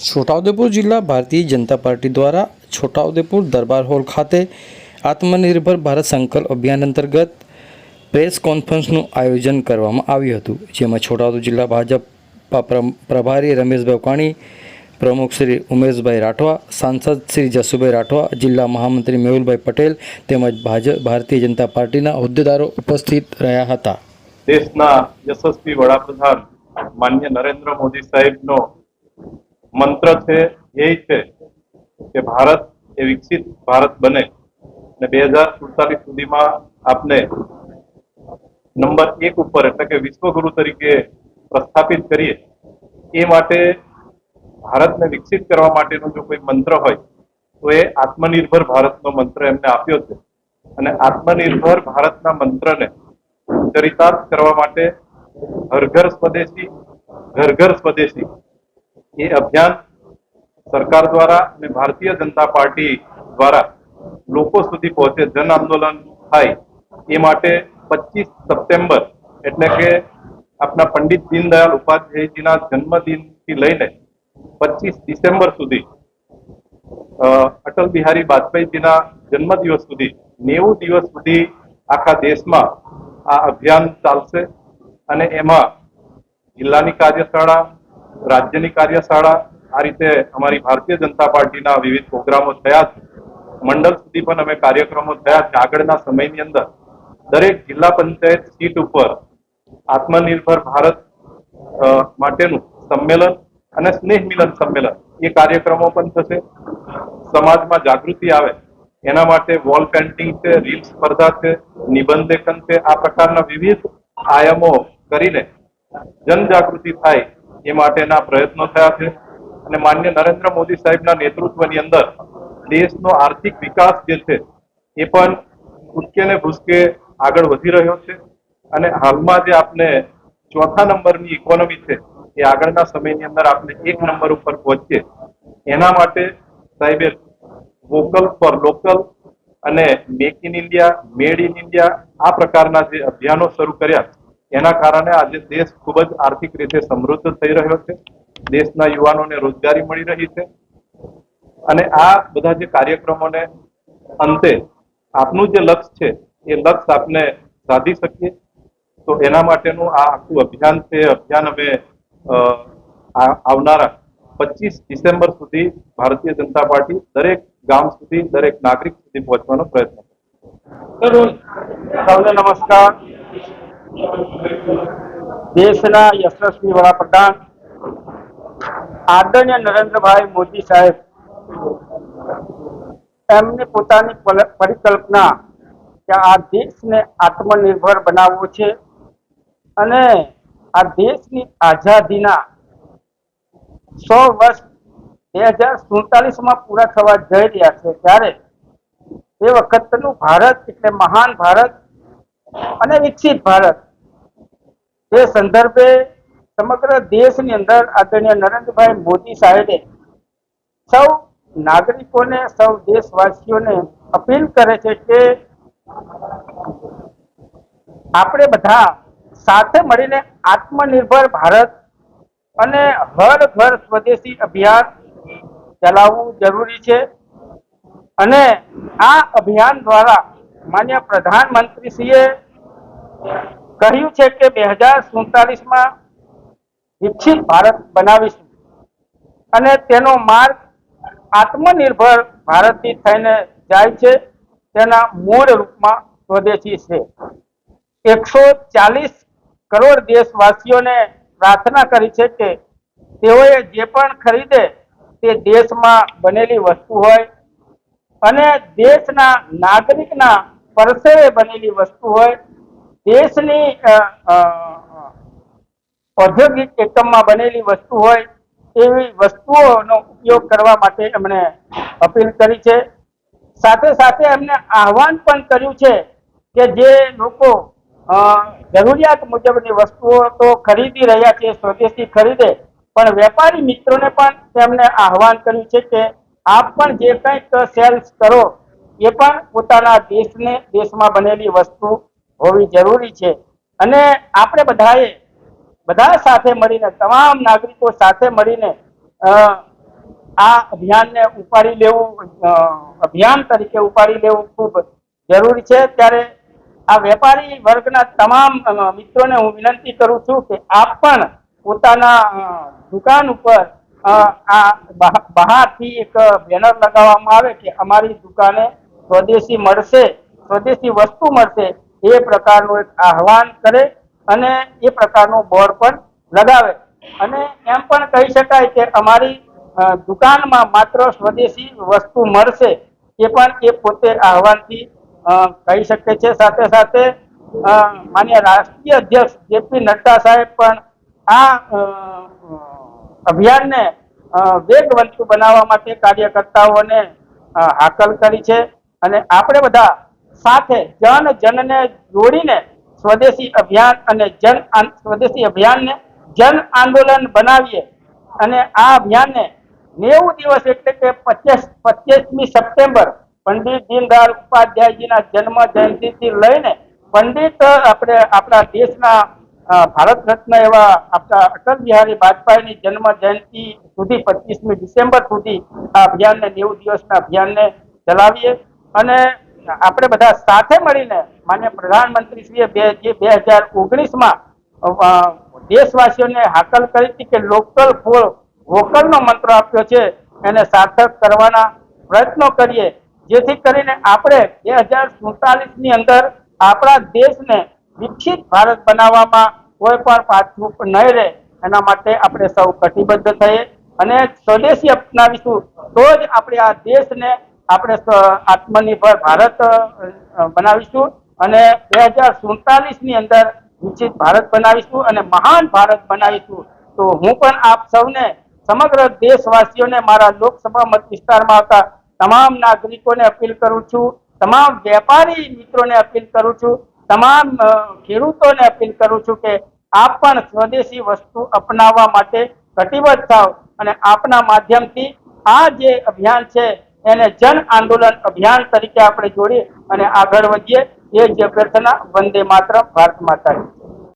છોટાઉદેપુર જિલ્લા ભારતીય જનતા પાર્ટી દ્વારા છોટાઉદેપુર દરબાર હોલ ખાતે આત્મનિર્ભર ભારત સંકલ્પ અભિયાન અંતર્ગત પ્રેસ કોન્ફરન્સનું આયોજન કરવામાં આવ્યું હતું, જેમાં છોટાઉદેપુર જિલ્લા ભાજપ પ્રભારી રમેશભાઈ ઉકાણી, પ્રમુખ શ્રી ઉમેશભાઈ રાઠવા, સાંસદ શ્રી જસુભાઈ રાઠવા, જિલ્લા મહામંત્રી મેહુલભાઈ પટેલ તેમજ ભાજપ ભારતીય જનતા પાર્ટીના હોદ્દેદારો ઉપસ્થિત રહ્યા હતા. દેશના યશસ્વી વડાપ્રધાન માન્ય નરેન્દ્ર મોદી સાહેબનો મંત્ર છે, ધ્યેય છે કે ભારત એ વિકસિત ભારત બને. અને બે હજાર સુડતાલીસ સુધીમાં આપને નંબર એક ઉપર એટલે કે વિશ્વગુરુ તરીકે પ્રસ્થાપિત કરીએ, એ માટે ભારતને વિકસિત કરવા માટેનો જો કોઈ મંત્ર હોય, તો એ આત્મનિર્ભર ભારતનો મંત્ર એમને આપ્યો છે. અને આત્મનિર્ભર ભારતના મંત્રને ચરિતાર્થ કરવા માટે હર ઘર સ્વદેશી ઘર ઘર સ્વદેશી એ અભિયાન સરકાર દ્વારા અને ભારતીય જનતા પાર્ટી દ્વારા લોકો સુધી પહોંચે, જન આંદોલન થાય, એ માટે પચીસ સપ્ટેમ્બર એટલે કે આપણા પંડિત દીનદયાળ ઉપાધ્યાયજીના જન્મદિનથી લઈને પચીસ ડિસેમ્બર સુધી અટલ બિહારી વાજપેયીજીના જન્મદિવસ સુધી, નેવું દિવસ સુધી આખા દેશમાં આ અભિયાન ચાલશે અને એમાં જિલ્લાની કાર્યશાળા રાજ્યની કાર્યશાળા આ રીતે અમારી ભારતીય જનતા પાર્ટીના વિવિધ પ્રોગ્રામો થયા છે. મંડળ સુધી પણ અમે કાર્યક્રમો થયા છે. આગળના સમયની અંદર દરેક જિલ્લા પંચાયત સીટ ઉપર આત્મનિર્ભર ભારત માટેનું સંમેલન અને સ્નેહ મિલન સંમેલન એ કાર્યક્રમો પણ થશે. સમાજમાં જાગૃતિ આવે. એના માટે વોલ પેન્ટિંગ છે, રીલ સ્પર્ધા છે, નિબંધ લેખન છે, આ પ્રકારના વિવિધ આયામો કરીને જનજાગૃતિ થાય. એ માટેના પ્રયત્નો થયા છે. અને માન્ય નરેન્દ્ર મોદી સાહેબના નેતૃત્વની અંદર દેશનો આર્થિક વિકાસ જે છે, એ પણ ભૂસકે ને ભૂસકે આગળ વધી રહ્યો છે. અને હાલમાં જે આપને ચોથા નંબરની ઇકોનોમી છે, એ આગળના સમયની અંદર આપણે એક નંબર ઉપર પહોંચીએ એના માટે સાહેબે વોકલ ફોર લોકલ અને make in India made in India આ પ્રકારના જે અભિયાનો શરૂ કર્યા. એના કારણે આજે દેશ ખૂબ જ આર્થિક રીતે સમૃદ્ધ થઈ રહ્યો છે. દેશના યુવાનોને રોજગારી મળી રહી છે. અને આ બધા જે કાર્યક્રમોને અંતે આપનું જે લક્ષ્ય છે, એ લક્ષ્ય આપને સાધી શકીએ. તો એના માટેનું આ આખું અભિયાન છે અભિયાન અમે આવનારા પચીસ ડિસેમ્બર સુધી ભારતીય જનતા પાર્ટી દરેક ગામ સુધી, દરેક નાગરિક સુધી પહોંચવાનો પ્રયત્ન સૌને નમસ્કાર. દેશના યશસ્વી વડાપ્રધાન આદરણીય નરેન્દ્રભાઈ મોદી સાહેબ, એમની પોતાની પરિકલ્પના કે આ દેશને આત્મનિર્ભર બનાવવો છે અને આ દેશની આઝાદીના સો વર્ષ બે હજાર સુડતાલીસમાં પૂરા થવા જઈ રહ્યા છે. ત્યારે એ વખતનું ભારત એટલે મહાન ભારત અને વિકસિત ભારત. એ સંદર્ભે સમગ્ર દેશની અંદર આદરણીય નરેન્દ્રભાઈ મોદી સાહેબે સૌ નાગરિકોને, સૌ દેશવાસીઓને અપીલ કરે છે કે આપણે બધા સાથે મળીને આત્મનિર્ભર ભારત અને હર ઘર સ્વદેશી અભિયાન ચલાવવું જરૂરી છે. અને આ અભિયાન દ્વારા માન્ય પ્રધાનમંત્રીશ્રીએ કહ્યું છે કે બે હજાર સુડતાલીસમાં વિકસિત ભારત બનાવીશું. અને તેનો માર્ગ આત્મનિર્ભર ભારતથી થઈને જાય છે. તેના મૂળ રૂપમાં સ્વદેશી છે. એકસો ચાલીસ કરોડ દેશવાસીઓને પ્રાર્થના કરી છે કે તેઓએ જે પણ ખરીદે તે દેશમાં બનેલી વસ્તુ હોય. અને દેશના નાગરિકના પરસેવે બનેલી વસ્તુ હોય. દેશની ઔદ્યોગિક એકમમાં બનેલી વસ્તુ હોય એવી વસ્તુઓનો ઉપયોગ કરવા માટે એમણે અપીલ કરી છે. સાથે સાથે એમને આહવાન પણ કર્યું છે કે જે લોકો જરૂરિયાત મુજબની વસ્તુઓ તો ખરીદી રહ્યા છે, સ્વદેશી ખરીદે, પણ વેપારી મિત્રોને પણ તેમણે આહવાન કર્યું છે કે આપ પણ જે કંઈક સેલ્સ કરો એ પણ પોતાના દેશને, દેશમાં બનેલી વસ્તુ હોવી જરૂરી છે. અને આપણે બધાએ, બધા સાથે મળીને, તમામ નાગરિકો સાથે મળીને આ અભિયાનને ઉપાડી લેવું અભિયાન તરીકે ઉપાડી લેવું ખૂબ જરૂરી છે. ત્યારે આ વેપારી વર્ગના તમામ મિત્રોને હું વિનંતી કરું છું કે આપ પણ પોતાના દુકાન ઉપર આ બહા- બહારથી એક બેનર લગાવવામાં આવે કે અમારી દુકાને સ્વદેશી મળશે, સ્વદેશી વસ્તુ મળશે, એ પ્રકારનું એક આહવાન કરે અને એ પ્રકારનું બોર્ડ પણ લગાવે. અને એમ પણ કહી શકાય કે અમારી દુકાનમાં માત્ર સ્વદેશી વસ્તુ મળશે, એ પણ એ પોતે આહવાનથી કહી શકે છે. સાથે સાથે માન્ય રાષ્ટ્રીય અધ્યક્ષ જેપી નડ્ડા સાહેબ પણ આ અભિયાનને વેગવંતુ બનાવવા માટે કાર્યકર્તાઓને હાકલ કરી છે. અને આપણે બધા સાથે જન જનને જોડીને સ્વદેશી અભિયાન અને જન સ્વદેશી અભિયાનને જન આંદોલન બનાવીએ. અને આ અભિયાનને નેવું દિવસ એટલે કે પચીસ, પચીસમી સપ્ટેમ્બર પંડિત દીનદયાળ ઉપાધ્યાયજીના જન્મ જયંતિથી લઈને પંડિત આપણે આપણા દેશના ભારત રત્ન એવા આપણા અટલ બિહારી વાજપેયીની જન્મ જયંતિ સુધી પચીસમી ડિસેમ્બર સુધી આ અભિયાનને નેવું દિવસના અભિયાનને ચલાવીએ. અને આપણે બધા સાથે મળીને માન્ય પ્રધાનમંત્રીશ્રીએ બે જે બે હજાર ઓગણીસમાં દેશવાસીઓને હાકલ કરી હતી કે લોકલ ફોર વોકલનો મંત્ર આપ્યો છે, એને સાર્થક કરવાના પ્રયત્નો કરીએ. જેથી કરીને આપણે બે હજાર સુડતાલીસની અંદર આપણા દેશને વિકસિત ભારત બનાવવામાં કોઈ પણ પાછું નહીં રહે. એના માટે આપણે સૌ કટિબદ્ધ થઈએ. અને સ્વદેશી અપનાવીશું. તો જ આપણે આ દેશને આપણે આત્મનિર્ભર ભારત બનાવીશું અને બે હજાર સુડતાલીસની અંદર વિકસિત ભારત બનાવીશું અને મહાન ભારત બનાવીશું. તો હું પણ આપ સૌને સમગ્ર દેશવાસીઓને મારા લોકસભા મત વિસ્તારમાં આવતા તમામ નાગરિકોને અપીલ કરું છું, તમામ વેપારી મિત્રોને અપીલ કરું છું, તમામ ખેડૂતોને અપીલ કરું છું કે આપ પણ સ્વદેશી વસ્તુ અપનાવવા માટે કટિબદ્ધ થાવ અને આપના માધ્યમથી આ જે અભિયાન છે એને જન આંદોલન અભિયાન તરીકે આપણે જોડીએ અને આગળ વધીએ એ જ અભ્યર્થના વંદે માત્ર ભારત માતા.